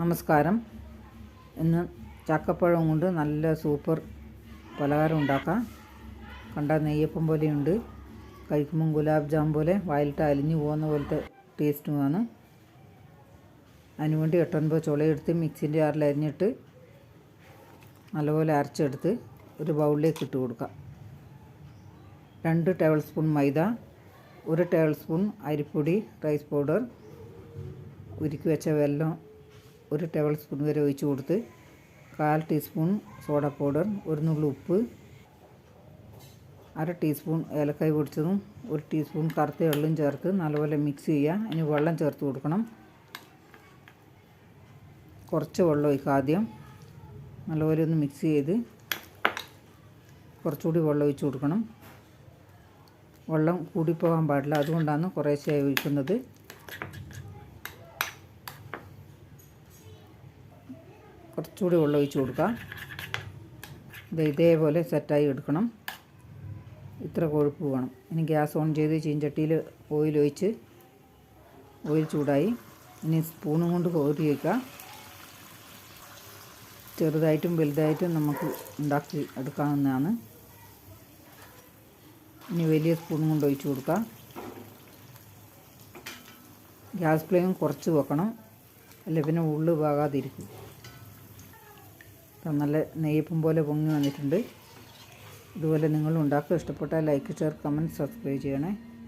നമസ്കാരം. ഇന്ന് ചക്കപ്പഴം കൊണ്ട് നല്ല സൂപ്പർ പലഹാരം ഉണ്ടാക്കാം. കണ്ട നെയ്യപ്പം പോലെയുണ്ട്. കഴിക്കുമ്പം ഗുലാബ് ജാം പോലെ വായിലിട്ട് അലിഞ്ഞു പോകുന്ന പോലത്തെ ടേസ്റ്റുമാണ് അതിനുവേണ്ടി എട്ടൊൻപത് ചുളയെടുത്ത് മിക്സിന്റെ ജാറിൽ അരിഞ്ഞിട്ട് നല്ലപോലെ അരച്ചെടുത്ത് ഒരു ബൗളിലേക്ക് ഇട്ട് കൊടുക്കാം. രണ്ട് ടേബിൾ സ്പൂൺ മൈദ ഒരു ടേബിൾ സ്പൂൺ അരിപ്പൊടി റൈസ് പൗഡർ ഉരുക്കി വെച്ച വെല്ലം ഒരു ടേബിൾ സ്പൂൺ വരെ ഒഴിച്ച് കൊടുത്ത് കാൽ ടീസ്പൂൺ സോഡ പൗഡർ ഒരു നുള്ളി ഉപ്പ് അര ടീസ്പൂൺ ഏലക്കായ് പൊടിച്ചതും ഒരു ടീസ്പൂൺ കറുത്ത എള്ളും ചേർത്ത് നല്ലപോലെ മിക്സ് ചെയ്യുക. ഇനി വെള്ളം ചേർത്ത് കൊടുക്കണം. കുറച്ച് വെള്ളം ഒഴിക്കുക ആദ്യം. നല്ലപോലെ ഒന്ന് മിക്സ് ചെയ്ത് കുറച്ചുകൂടി വെള്ളം ഒഴിച്ച് കൊടുക്കണം. വെള്ളം കൂടിപ്പോകാൻ പാടില്ല. അതുകൊണ്ടാണ് കുറേശ്ശെ ഒഴിക്കുന്നത്. കുറച്ചുകൂടി വെള്ളം ഒഴിച്ച് കൊടുക്കാം ഇത് ഇതേപോലെ സെറ്റായി എടുക്കണം. ഇത്ര കൊഴുപ്പ് വേണം. ഇനി ഗ്യാസ് ഓൺ ചെയ്ത് ചീഞ്ചട്ടിയിൽ ഓയിൽ ഒഴിച്ച് ഓയിൽ ചൂടായി. ഇനി സ്പൂണും കൊണ്ട് കോരി വയ്ക്കുക. ചെറുതായിട്ടും വലുതായിട്ടും നമുക്ക് ഉണ്ടാക്കി എടുക്കാവുന്നതാണ്. ഇനി വലിയ സ്പൂണും കൊണ്ട് ഒഴിച്ച് കൊടുക്കുക. ഗ്യാസ് ഫ്ലെയിം കുറച്ച് വെക്കണം. അല്ലെങ്കിൽ പിന്നെ ഉള്ളു പാകാതിരിക്കും. നല്ല നെയ്യപ്പം പോലെ പൊങ്ങി വന്നിട്ടുണ്ട്. ഇതുപോലെ നിങ്ങൾ ഉണ്ടാക്കുക. ഇഷ്ടപ്പെട്ടാൽ ലൈക്ക് ഷെയർ കമന്റ് സബ്സ്ക്രൈബ് ചെയ്യണേ.